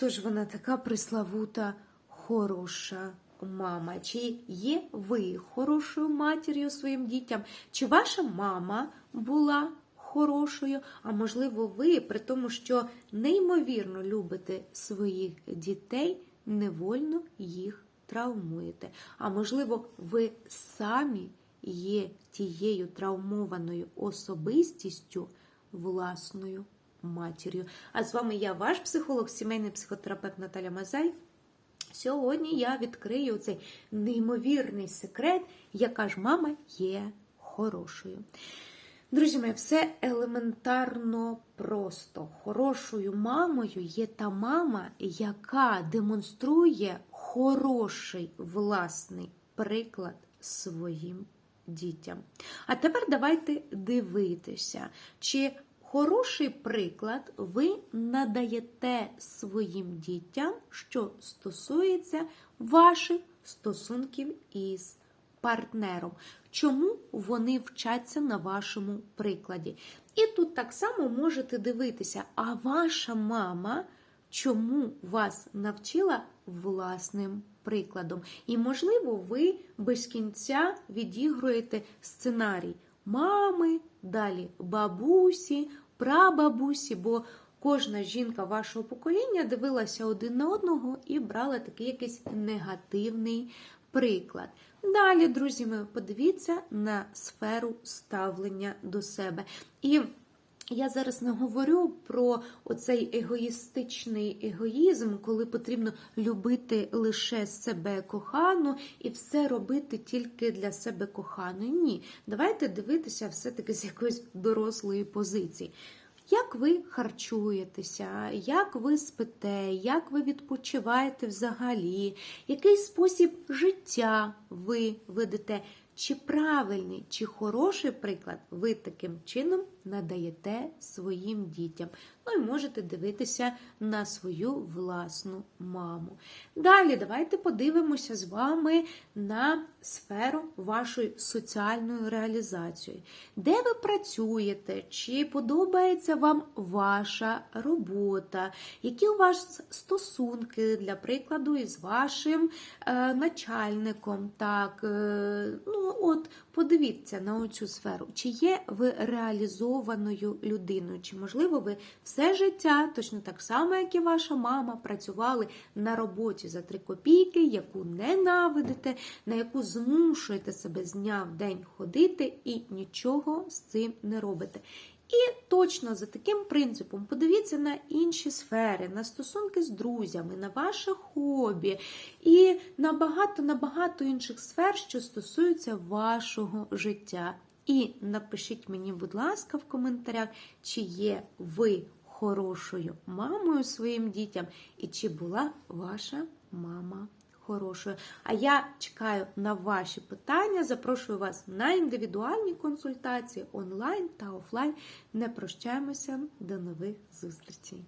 хто ж вона така приславута, хороша мама? Чи є ви хорошою матір'ю своїм дітям? Чи ваша мама була хорошою? А можливо, ви, при тому, що неймовірно любите своїх дітей, невольно їх травмуєте. А можливо, ви самі є тією травмованою особистістю власною матір'ю. А з вами я, ваш психолог, сімейний психотерапевт Наталя Мазай. Сьогодні я відкрию цей неймовірний секрет, яка ж мама є хорошою. Друзі мої, все елементарно просто. Хорошою мамою є та мама, яка демонструє хороший власний приклад своїм дітям. А тепер давайте дивитися, чи хороший приклад ви надаєте своїм дітям, що стосується ваших стосунків із партнером. Чому вони вчаться на вашому прикладі? І тут так само можете дивитися, а ваша мама чому вас навчила власним прикладом. І, можливо, ви без кінця відігруєте сценарій мами, далі бабусі, прабабусі, бо кожна жінка вашого покоління дивилася один на одного і брала такий якийсь негативний приклад. Далі, друзі, ми подивіться на сферу ставлення до себе. І я зараз не говорю про оцей егоїстичний егоїзм, коли потрібно любити лише себе кохану і все робити тільки для себе коханої. Ні, давайте дивитися все-таки з якоїсь дорослої позиції. Як ви харчуєтеся, як ви спите, як ви відпочиваєте взагалі, який спосіб життя ви ведете, чи правильний, чи хороший приклад ви таким чином надаєте своїм дітям. Ну і можете дивитися на свою власну маму. Далі давайте подивимося з вами на сферу вашої соціальної реалізації. Де ви працюєте, чи подобається вам ваша робота, які у вас стосунки, для прикладу, із вашим е, начальником. Так, е, ну от подивіться на оцю сферу, чи є ви реалізованою людиною, чи можливо ви все життя, точно так само, як і ваша мама, працювали на роботі за три копійки, яку ненавидите, на яку змушуєте себе з дня в день ходити і нічого з цим не робите. І точно за таким принципом подивіться на інші сфери, на стосунки з друзями, на ваше хобі і на багато на багато інших сфер, що стосуються вашого життя. І напишіть мені, будь ласка, в коментарях, чи є ви хорошою мамою своїм дітям, і чи була ваша мама хорошою. А я чекаю на ваші питання. Запрошую вас на індивідуальні консультації онлайн та офлайн. Не прощаємося. До нових зустрічей!